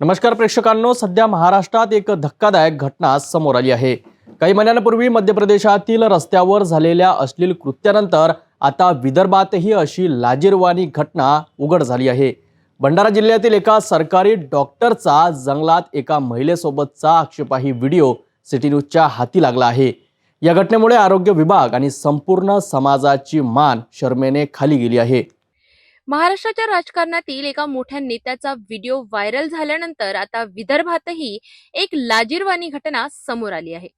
नमस्कार प्रेक्षकांनो सध्या महाराष्ट्रात एक धक्कादायक घटना समोर आली आहे. काही महिन्यांपूर्वी मध्य प्रदेशातील रस्त्यावर झालेल्या अश्लील कृत्यानंतर आता विदर्भातही अशी लाजीरवाणी घटना उघड झाली आहे. भंडारा जिल्ह्यातील एका सरकारी डॉक्टरचा जंगलात एका महिलेसोबतचा आक्षेपाही व्हिडिओ सिटी न्यूजच्या हाती लागला आहे. या घटनेमुळे आरोग्य विभाग आणि संपूर्ण समाजाची मान शर्मेने खाली गेली आहे. महाराष्ट्राच्या राजकारणातील एका मोठ्या नेत्याचा व्हिडिओ व्हायरल झाल्यानंतर आता विदर्भातही एक लाजीरवाणी घटना समोर आली आहे.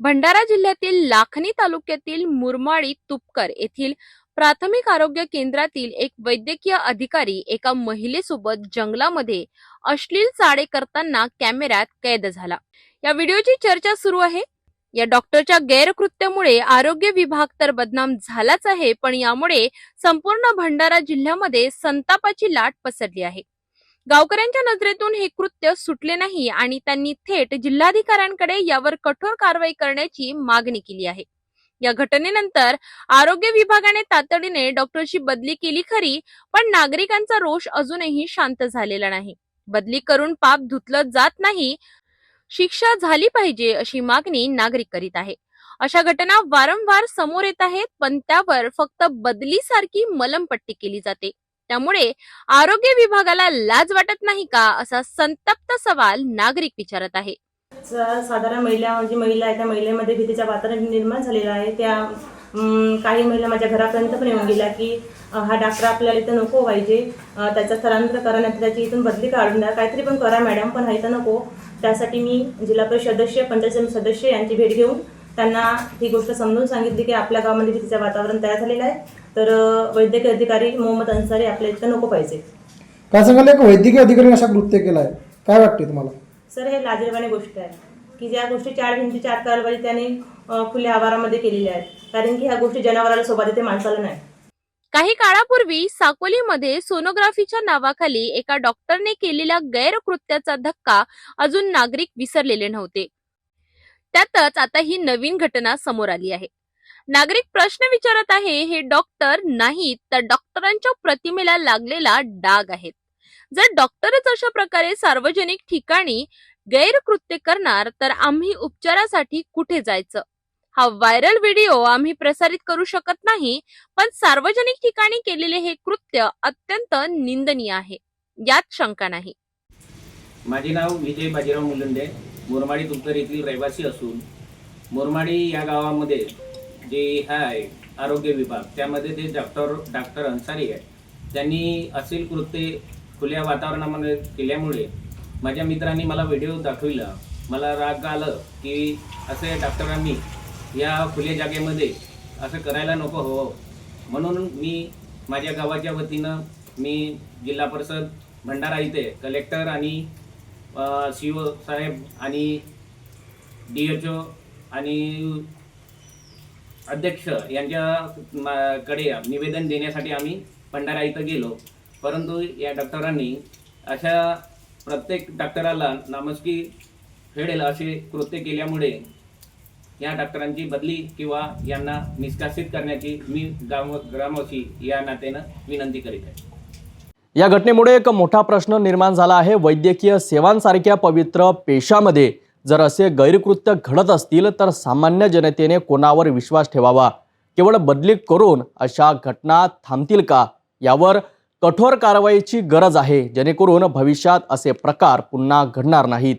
भंडारा जिल्ह्यातील लाखनी तालुक्यातील मुरमाडी तुपकर येथील प्राथमिक आरोग्य केंद्रातील एक वैद्यकीय अधिकारी एका महिलेसोबत जंगलामध्ये अश्लील चाळे करताना कॅमेऱ्यात कैद झाला. या व्हिडिओची चर्चा सुरू आहे. या डॉक्टरच्या गैरकृत्यामुळे आरोग्य विभाग तर बदनाम झालाच आहे पण यामुळे संपूर्ण भंडारा जिल्ह्यामध्ये संतापाची लाट पसरली आहे. गावकऱ्यांच्या नजरेतून हे कृत्य सुटले नाही आणि त्यांनी थेट जिल्हाधिकाऱ्यांकडे यावर कठोर कारवाई करण्याची मागणी केली आहे. या घटनेनंतर आरोग्य विभागाने तातडीने डॉक्टरची बदली केली खरी पण नागरिकांचा रोष अजूनही शांत झालेला नाही. बदली करून पाप धुतलं जात नाही शिक्षा झाली पाहिजे अशी मागणी नागरिक करीत आहे. अशा घटना वारंवार समोर येत आहेत पण त्यावर फक्त बदलीसारखी मलमपट्टी केली जाते. त्यामुळे आरोग्य विभागाला लाज वाटत नाही का असा संतप्त सवाल नागरिक विचारत आहे. साधारण महिला जी महिला आहे त्या महिलेमध्ये भीतीचा वातावरण निर्माण झालेला आहे. त्या काही महिला माझ्या घरापर्यंत पण येऊन गेल्या की हा डॉक्टर आपल्याला इथं नको पाहिजे त्याचा स्थलांतर करा नाही त्याची इथून बदली काढून द्या. काहीतरी पण करा मॅडम पण हा इथं नको. त्यासाठी मी जिल्हा परिषद सदस्य पंचायत समिती सदस्य यांची भेट घेऊन त्यांना ही गोष्ट समजून सांगितली की आपल्या गावामध्ये भीतीचं वातावरण तयार झालेलं आहे. तर वैद्यकीय अधिकारी मोहम्मद अन्सारी आपल्या इथं नको पाहिजे. काय सांगाल एक वैद्यकीय अधिकाऱ्याने अशा कृत्य केलं आहे काय वाटते तुम्हाला? सर हे लाजीरवाणी गोष्ट आहे की ज्या गोष्टी चार भिंतीच्या आत करायला पाहिजे त्याने खुल्या आवारामध्ये केलेल्या आहेत. कारण की ह्या गोष्टी जनावराला सोबत येते माणसाला नाही. काही काळापूर्वी साकोलीमध्ये सोनोग्राफीच्या नावाखाली एका डॉक्टरने केलेल्या गैरकृत्याचा धक्का अजून नागरिक विसरलेले नव्हते. त्यातच आता ही नवीन घटना समोर आली आहे. नागरिक प्रश्न विचारत आहे हे डॉक्टर नाहीत तर डॉक्टरांच्या प्रतिमेला लागलेला डाग आहेत. जर डॉक्टरच अशा प्रकारे सार्वजनिक ठिकाणी गैरकृत्य करणार तर आम्ही उपचारासाठी कुठे जायचं? हा व्हायरल व्हिडिओ आम्ही प्रसारित करू शकत नाही पण सार्वजनिक ठिकाणी केलेले हे कृत्य अत्यंत निंदनीय आहे. यात शंका नाही. माझे नाव विजय बाजीराव मुलंडे मुरमाडी तुपकर येथील रहिवासी असून मोरमाडी या गावामध्ये जे आहे आरोग्य विभाग त्यामध्ये ते डॉक्टर डॉक्टर अन्सारी आहे त्यांनी असेल कृत्ये खुल्या वातावरणामध्ये केल्यामुळे माझ्या मित्रांनी मला व्हिडिओ दाखविला. मला राग आलं की असे डॉक्टरांनी या खुल्या जागेमध्ये असं करायला नको हवं म्हणून मी माझ्या गावाच्या वतीनं मी जिल्हा परिषद भंडारा इथे कलेक्टर आणि सी ओ साहेब आणि डी एच ओ आणि अध्यक्ष यांच्या कडे निवेदन देण्यासाठी आम्ही भंडारा इथं गेलो. परंतु या डॉक्टरांनी अशा प्रत्येक डॉक्टराला नामस्की फेडेल असे कृत्य केल्यामुळे या डॉक्टरांची बदली किंवा यांना निष्कासित करण्याची मी ग्रामवासी या नात्यानं विनंती करीत आहे. या घटनेमुळे एक मोठा प्रश्न निर्माण झाला आहे. वैद्यकीय सेवांसारख्या पवित्र पेशामध्ये जर असे गैरकृत्य घडत असतील तर सामान्य जनतेने कोणावर विश्वास ठेवावा? केवळ बदली करून अशा घटना थांबतील का? यावर कठोर कारवाईची गरज आहे. जेणेकरून भविष्यात असे प्रकार पुन्हा घडणार नाहीत.